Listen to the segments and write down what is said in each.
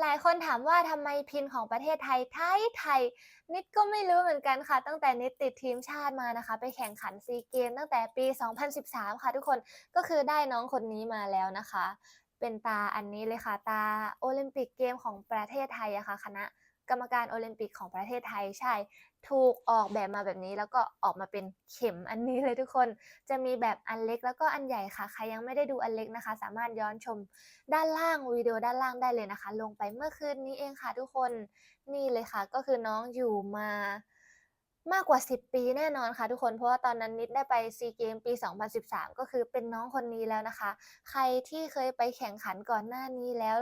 หลายคนถามว่าทำไมพินของประเทศไทยไทยไทย นิดก็ไม่รู้เหมือนกันค่ะ ตั้งแต่นิดติดทีมชาติมานะคะ ไปแข่งขันซีเกมตั้งแต่ปี 2013 ค่ะทุกคนก็คือได้น้องคนนี้มาแล้วนะคะ เป็นตาอันนี้เลยค่ะตาโอลิมปิกเกมของประเทศไทยอะค่ะคณะ รรมการโอลิมปิกของประเทศไทยใช่ ถูกออกแบบมาแบบนี้แล้วก็ออกมาเป็นเข็มอันนี้เลยทุกคน จะมีแบบอันเล็กแล้วก็อันใหญ่ค่ะ ใครยังไม่ได้ดูอันเล็กนะคะ สามารถย้อนชมด้านล่างวิดีโอด้านล่างได้เลยนะคะ ลงไปเมื่อคืนนี้เองค่ะทุกคน นี่เลยค่ะ ก็คือน้องอยู่มามากกว่า 10 ปีแน่นอนค่ะทุกคน เพราะว่าตอนนั้นนิดได้ไปซีเกมปี 2013 ก็คือเป็นน้องคนนี้แล้วนะคะ ใครที่เคยไปแข่งขันก่อนหน้านี้แล้ว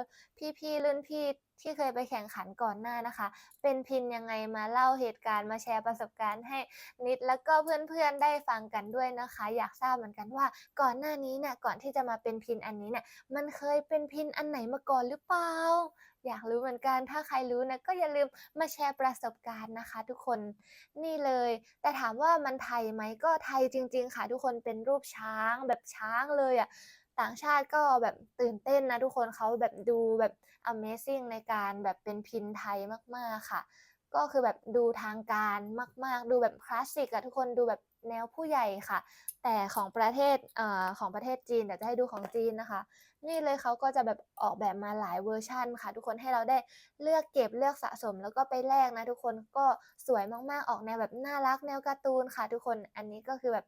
พี่ๆรุ่นพี่ ที่เคยไปแข่งขันก่อนหน้านะคะ เป็นพินยังไงมาเล่าเหตุการณ์มาแชร์ประสบการณ์ให้นิดแล้วก็เพื่อนๆได้ฟังกันด้วยนะคะ อยากทราบเหมือนกันว่าก่อนหน้านี้เนี่ยก่อนที่จะมาเป็นพินอันนี้เนี่ยมันเคยเป็นพินอันไหนมาก่อนหรือเปล่าอยากรู้เหมือนกัน ถ้าใครรู้นี่ยก็อย่าลืมมาแชร์ประสบการณ์นะคะ ทุกคนนี่เลย แต่ถามว่ามันไทยไหมก็ไทยจริง ๆ ค่ะ ทุกคนเป็นรูปช้างแบบช้างเลยอะ ต่างชาติก็แบบตื่นเต้นนะทุกคนเขาแบบดูแบบ Amazing ในการแบบเป็นพินไทยมากๆค่ะ ก็คือแบบดูทางการมาก ๆ ดูแบบคลาสสิกอะทุกคนดูแบบแนวผู้ใหญ่ค่ะ แต่ของประเทศเอ่อของประเทศจีนเดี๋ยวจะให้ดูของจีนนะคะ นี่เลยเขาก็จะแบบออกแบบมาหลายเวอร์ชันค่ะ ทุกคนให้เราได้เลือกเก็บเลือกสะสมแล้วก็ไปแลกนะ ทุกคนก็สวยมากๆออกแนวแบบน่ารักแนวการ์ตูนค่ะ ทุกคนอันนี้ก็คือแบบ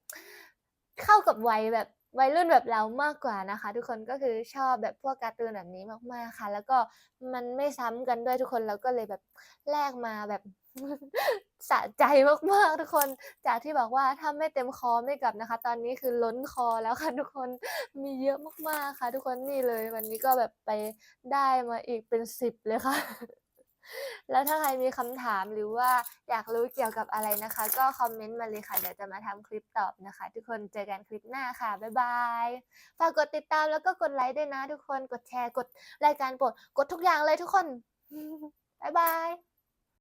เข้ากับวัยแบบ วัยรุ่นแบบเรามากกว่านะคะ ทุกคนก็คือชอบแบบพวกการ์ตูนแบบนี้มากๆค่ะ แล้วก็มันไม่ซ้ำกันด้วยทุกคนเราก็เลยแบบแลกมาแบบสะใจมากๆทุกคน จากที่บอกว่าถ้าไม่เต็มคอไม่กลับนะคะ ตอนนี้คือล้นคอแล้วค่ะทุกคนมีเยอะมากๆค่ะ ทุกคนนี่เลย วันนี้ก็แบบไปได้มาอีกเป็น10เลยค่ะ แล้วถ้าใครมีคำถามหรือว่าอยากรู้เกี่ยวกับอะไรนะคะ ก็คอมเมนต์มาเลยค่ะ เดี๋ยวจะมาทำคลิปตอบนะคะ ทุกคนเจอกันคลิปหน้าค่ะ บ๊ายบาย ฝากกดติดตามแล้วก็กดไลค์ด้วยนะ ทุกคน กดแชร์ กดรายการโปรด กดทุกอย่างเลยทุกคน บ๊ายบาย